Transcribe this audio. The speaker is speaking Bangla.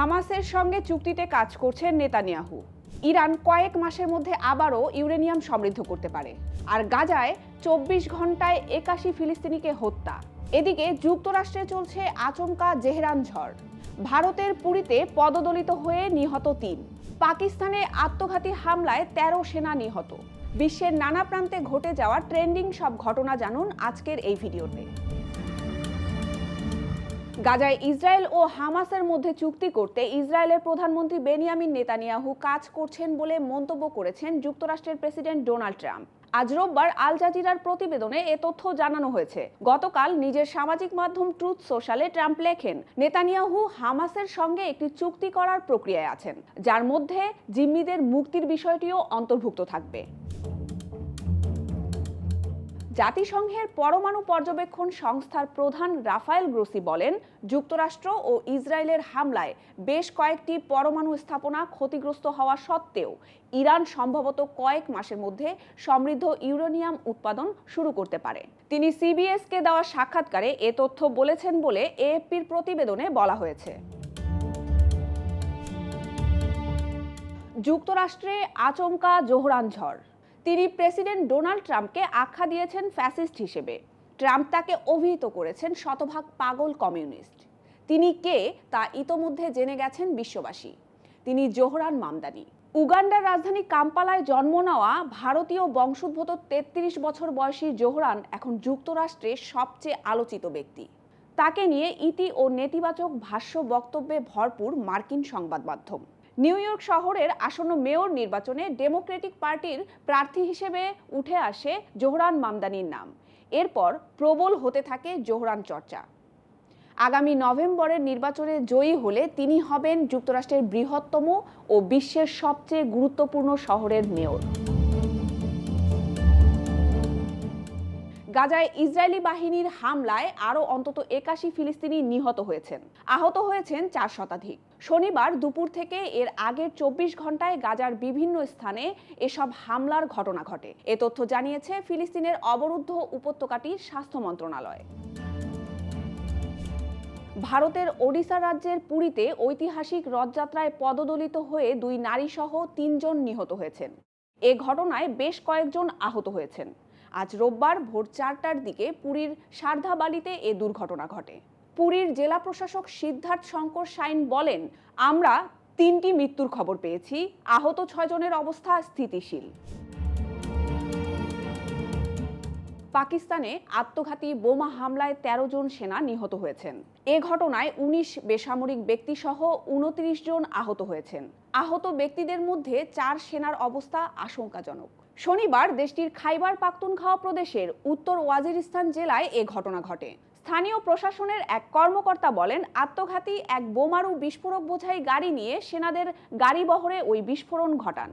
হামাসের সঙ্গে চুক্তিতে কাজ করছেন নেতানিয়াহু। ইরান কয়েক মাসের মধ্যে আবারও ইউরেনিয়াম সমৃদ্ধ করতে পারে। আর গাজায় চব্বিশ ঘন্টায় একাশি ফিলিস্তিনিকে হত্যা। এদিকে যুক্তরাষ্ট্রে চলছে আচমকা জেহরান ঝড়। ভারতের পুরীতে পদদলিত হয়ে নিহত তিন। পাকিস্তানে আত্মঘাতী হামলায় ১৩ সেনা নিহত। বিশ্বের নানা প্রান্তে ঘটে যাওয়া ট্রেন্ডিং সব ঘটনা জানুন আজকের এই ভিডিওতে। গাজায় ইসরায়েল ও হামাসের মধ্যে চুক্তি করতে ইসরায়েলের প্রধানমন্ত্রী বেনিয়ামিন নেতানিয়াহু কাজ করছেন বলে মন্তব্য করেছেন যুক্তরাষ্ট্রের প্রেসিডেন্ট ডোনাল্ড ট্রাম্প। আজ রোববার আল জাজিরার প্রতিবেদনে এ তথ্য জানানো হয়েছে। গতকাল নিজের সামাজিক মাধ্যম ট্রুথ সোশ্যালে ট্রাম্প লেখেন, নেতানিয়াহু হামাসের সঙ্গে একটি চুক্তি করার প্রক্রিয়ায় আছেন, যার মধ্যে জিম্মিদের মুক্তির বিষয়টিও অন্তর্ভুক্ত থাকবে। জাতিসংঘের পরমাণু পর্যবেক্ষণ সংস্থার প্রধান রাফায়েল গ্রোসি বলেন, যুক্তরাষ্ট্র ও ইসরায়েলের হামলায় বেশ কয়েকটি পরমাণু স্থাপনা ক্ষতিগ্রস্ত হওয়া সত্ত্বেও ইরান সম্ভবত কয়েক মাসের মধ্যে সমৃদ্ধ ইউরেনিয়াম উৎপাদন শুরু করতে পারে। তিনি সিবিএসকে দেওয়া সাক্ষাৎকারে এ তথ্য বলেছেন বলে এএফপির প্রতিবেদনে বলা হয়েছে। যুক্তরাষ্ট্রে আচমকা জোহরান ঝড়। তিনি প্রেসিডেন্ট ডোনাল্ড ট্রাম্পকে আখ্যা দিয়েছেন ফ্যাসিস্ট হিসেবে। ট্রাম্প তাকে অভিহিত করেছেন শতভাগ পাগল কমিউনিস্ট। তিনি কে তা ইতোমধ্যে জেনে গেছেন বিশ্ববাসী। তিনি জোহরান মামদানি। উগান্ডার রাজধানী কাম্পালায় জন্ম নেওয়া ভারতীয় বংশোদ্ভূত তেত্রিশ বছর বয়সী জোহরান এখন যুক্তরাষ্ট্রের সবচেয়ে আলোচিত ব্যক্তি। তাকে নিয়ে ইতি ও নেতিবাচক ভাষ্য বক্তব্যে ভরপুর মার্কিন সংবাদ মাধ্যম নিউ ইয়র্ক শহরের আসন্ন মেয়র নির্বাচনে ডেমোক্রেটিক পার্টির প্রার্থী হিসেবে উঠে আসে জোহরান মামদানির নাম। এরপর প্রবল হতে থাকে জোহরান চর্চা। আগামী নভেম্বরের নির্বাচনে জয়ী হলে তিনি হবেন যুক্তরাষ্ট্রের বৃহত্তম ও বিশ্বের সবচেয়ে গুরুত্বপূর্ণ শহরের মেয়র। গাজায় ইসরায়েলি বাহিনীর হামলায় আরও অন্তত একাশি ফিলিস্তিনি নিহত হয়েছেন। আহত হয়েছেন চার শতাধিক। শনিবার দুপুর থেকে এর আগের চব্বিশ ঘন্টায় গাজার বিভিন্ন স্থানে এসব হামলার ঘটনা ঘটে। এ তথ্য জানিয়েছে ফিলিস্তিনের অবরুদ্ধ উপত্যকাটির স্বাস্থ্য মন্ত্রণালয়। ভারতের ওড়িশা রাজ্যের পুরীতে ঐতিহাসিক রথযাত্রায় পদদলিত হয়ে দুই নারীসহ তিনজন নিহত হয়েছেন। এ ঘটনায় বেশ কয়েকজন আহত হয়েছেন। আজ রোববার ভোর চারটার দিকে পুরীর সারধাবালিতে এ দুর্ঘটনা ঘটে। পুরীর জেলা প্রশাসক সিদ্ধার্থ শঙ্কর সাইন বলেন, আমরা তিনটি মৃত্যুর খবর পেয়েছি। আহত ছয়জনের অবস্থা স্থিতিশীল। পাকিস্তানে আত্মঘাতী বোমা হামলায় ১৩ জন সেনা নিহত হয়েছেন। এ ঘটনায় ১৯ বেসামরিক ব্যক্তিসহ উনত্রিশ জন আহত হয়েছেন। আহত ব্যক্তিদের মধ্যে চার সেনার অবস্থা আশঙ্কাজনক। শনিবার দেশটির খাইবার পাখতুনখাওয়া প্রদেশের উত্তর ওয়াজিরিস্তান জেলায় এ ঘটনা ঘটে। স্থানীয় প্রশাসনের এক কর্মকর্তা বলেন, আত্মঘাতী এক বোমারু বিস্ফোরক বোঝাই গাড়ি নিয়ে সেনাদের গাড়ি বহরে ওই বিস্ফোরণ ঘটান।